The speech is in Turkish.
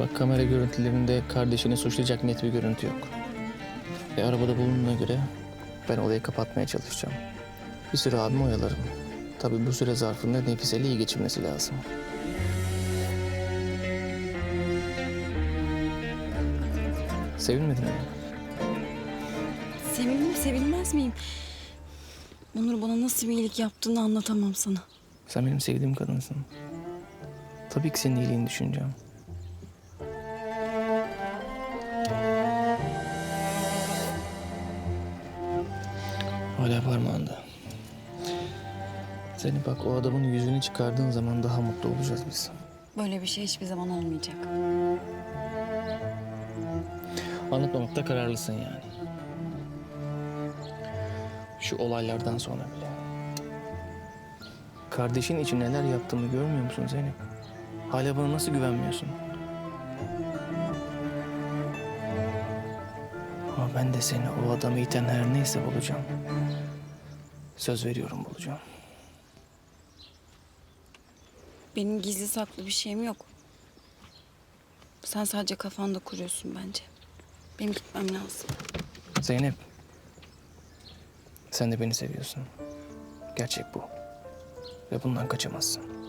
Bak kamera görüntülerinde kardeşini suçlayacak net bir görüntü yok. E arabada bulunduğuna göre ben olayı kapatmaya çalışacağım. Bir süre abimi oyalarım. Tabii bu süre zarfında Nefise'yle iyi geçirmesi lazım. Sevinmedin mi? Sevindim, sevinmez miyim? Onur bana nasıl bir iyilik yaptığını anlatamam sana. Sen benim sevdiğim kadınsın. Tabii ki senin iyiliğini düşüneceğim. Hala parmağında. Seni bak o adamın yüzünü çıkardığın zaman daha mutlu olacağız biz. Böyle bir şey hiçbir zaman olmayacak. Anlatmamakta kararlısın yani. Şu olaylardan sonra bile. Kardeşin için neler yaptığımı görmüyor musun Zeynep? Hala bana nasıl güvenmiyorsun? Ama ben de seni o adamı iten her neyse bulacağım. Söz veriyorum bulacağım. Benim gizli saklı bir şeyim yok. Sen sadece kafanda kuruyorsun bence. Benim gitmem lazım. Zeynep. Sen de beni seviyorsun. Gerçek bu. Ve bundan kaçamazsın.